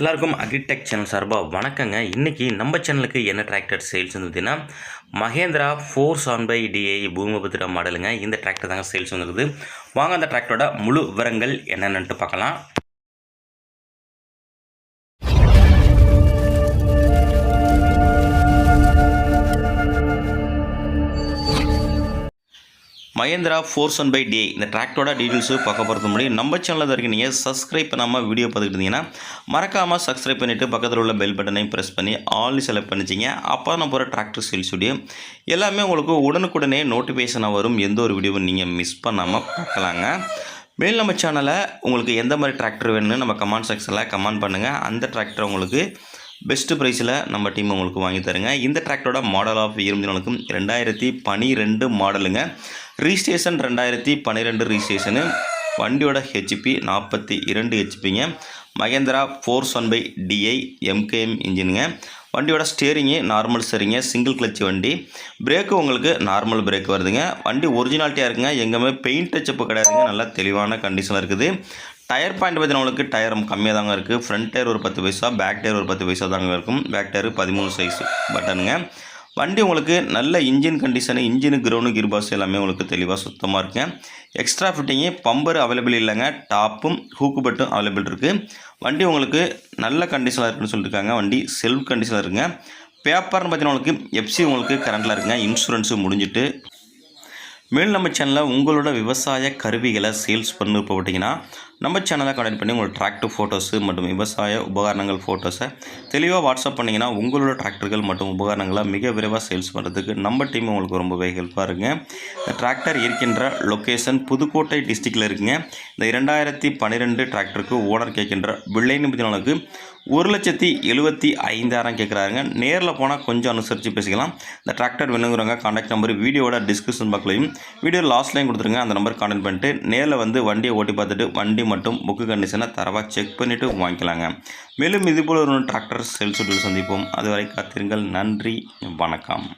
எல்லாருக்கும் agritech channel சார்பாக வணக்கங்க. இன்றைக்கி நம்ம சேனலுக்கு என்ன டிராக்டர் சேல்ஸ் வந்து பார்த்தீங்கன்னா Mahindra four seven five DI Bhoomiputra மாடலுங்க இந்த டிராக்டர் தாங்க சேல்ஸ் வந்துருக்குது வாங்க அந்த டிராக்டரோட முழு விவரங்கள் என்னென்னட்டு பார்க்கலாம். மகேந்திரா ஃபோர்ஸ் ஒன் பை டே இந்த டிராக்டரோட டீட்டெயில்ஸு பார்க்க போகிறது முடியும் நம்ம சேனலில் வரைக்கும் நீங்கள் சப்ஸ்கிரைப் பண்ணாமல் வீடியோ பார்த்துக்கிட்டீங்கன்னா இருந்தீங்கன்னா மறக்காமல் சப்ஸ்கிரைப் பண்ணிவிட்டு பக்கத்தில் உள்ள பெல் பட்டனையும் ப்ரெஸ் பண்ணி ஆல்னு செலக்ட் பண்ணிச்சிங்க. அப்போ நான் போகிற டிராக்டர் சேல்ஸ் வீடியோ எல்லாமே உங்களுக்கு உடனுக்குடனே நோட்டிஃபிகேஷனாக வரும். எந்த ஒரு வீடியோவும் நீங்கள் மிஸ் பண்ணாமல் பார்க்கலாங்க. மேல் நம்ம சேனலை உங்களுக்கு எந்த மாதிரி டிராக்டர் வேணும்னு நம்ம கமெண்ட் செக்ஷனில் கமெண்ட் பண்ணுங்கள் அந்த டிராக்டர் உங்களுக்கு பெஸ்ட்டு ப்ரைஸில் நம்ம டீம் உங்களுக்கு வாங்கி தருங்க. இந்த டிராக்டரோட மாடல் ஆஃப் இருபத்தி ரெண்டாயிரத்தி பனிரெண்டு மாடலுங்க ரீஸ்டேஷன் ரெண்டாயிரத்தி பன்னிரெண்டு ரீஸ்டேஷனு வண்டியோட ஹெச்பி நாற்பத்தி இரண்டு ஹெச்பிங்க Mahindra four one five DI MKM இன்ஜினுங்க. வண்டியோட ஸ்டேரிங்கு நார்மல் ஸ்டேரிங்க சிங்கிள் கிளச் வண்டி. பிரேக்கு உங்களுக்கு நார்மல் பிரேக் வருதுங்க. வண்டி ஒரிஜினாலிட்டியாக இருக்குங்க. எங்கேயுமே பெயிண்ட் டச்சப்பு கிடையாதுங்க. நல்லா தெளிவான கண்டிஷனில் இருக்குது. டயர் பாயிண்ட் பார்த்தீங்கன்னா உங்களுக்கு டயர் கம்மியாக தாங்க இருக்குது ஃப்ரண்ட் டயர் ஒரு பத்து பைசா பேக் டயர் ஒரு பத்து பைசா தாங்க இருக்கும். பேக் டயர் பதிமூணு சைஸ் பட்டனுங்க. வண்டி உங்களுக்கு நல்ல engine condition engine crown gearbox எல்லாமே உங்களுக்கு தெளிவாக சுத்தமாக இருக்குங்க எக்ஸ்ட்ரா ஃபிட்டிங்கு பம்பர் அவைலபிள் இல்லைங்க. டாப்பும் ஹூக்கு பட்டும் அவைலபிள் இருக்குது வண்டி உங்களுக்கு நல்ல கண்டிஷனாக இருக்குன்னு சொல்லியிருக்காங்க வண்டி செல்ஃப் கண்டிஷனாக இருக்குங்க. பேப்பர்னு பார்த்தீங்கன்னா உங்களுக்கு எஃப்சி உங்களுக்கு கரண்டில் இருக்குங்க. இன்சூரன்ஸு முடிஞ்சிட்டு மேலும் நம்ம சேனலில் உங்களோட விவசாய கருவிகளை சேல்ஸ் பண்ணு போட்டிங்கன்னா நம்ம சேனலை கனெக்ட் பண்ணி உங்களோட டிராக்டர் ஃபோட்டோஸு மற்றும் விவசாய உபகரணங்கள் ஃபோட்டோஸை தெளிவாக வாட்ஸ்அப் பண்ணிங்கன்னா உங்களோட டிராக்டர்கள் மற்றும் உபகரணங்களை மிக விரைவாக சேல்ஸ் பண்ணுறதுக்கு நம்ம டீம் உங்களுக்கு ரொம்பவே ஹெல்ப்பாக இருக்குங்க. இந்த டிராக்டர் இருக்கின்ற லொக்கேஷன் புதுக்கோட்டை டிஸ்ட்ரிக்டில் இருக்குங்க. இந்த இரண்டாயிரத்தி பன்னிரெண்டு டிராக்டருக்கு ஓனர் கேட்கின்ற வில்லைன்னு பார்த்தீங்கன்னா ஒரு லட்சத்தி எழுபத்தி ஐந்தாயிரம் கேட்குறாருங்க நேரில் போனால் கொஞ்சம் அனுசரித்து பேசிக்கலாம். இந்த டிராக்டர் வேணுங்கிறவங்க காண்டாக்ட் நம்பர் வீடியோட டிஸ்கிரிப்ஷன் பாக்லையும் வீடியோ லாஸ்ட்லையும் கொடுத்துருங்க. அந்த நம்பர் கான்டாக்ட் பண்ணிட்டு நேரில் வந்து வண்டியை ஓட்டி பார்த்துட்டு வண்டி மட்டும் புக்கு கண்டிஷனை தரவாக செக் பண்ணிவிட்டு வாங்கிக்கலாங்க. மேலும் இதுபோல் ஒரு டிராக்டர் சேல்ஸ் சந்திப்போம். அதுவரை காத்திருங்கள். நன்றி வணக்கம்.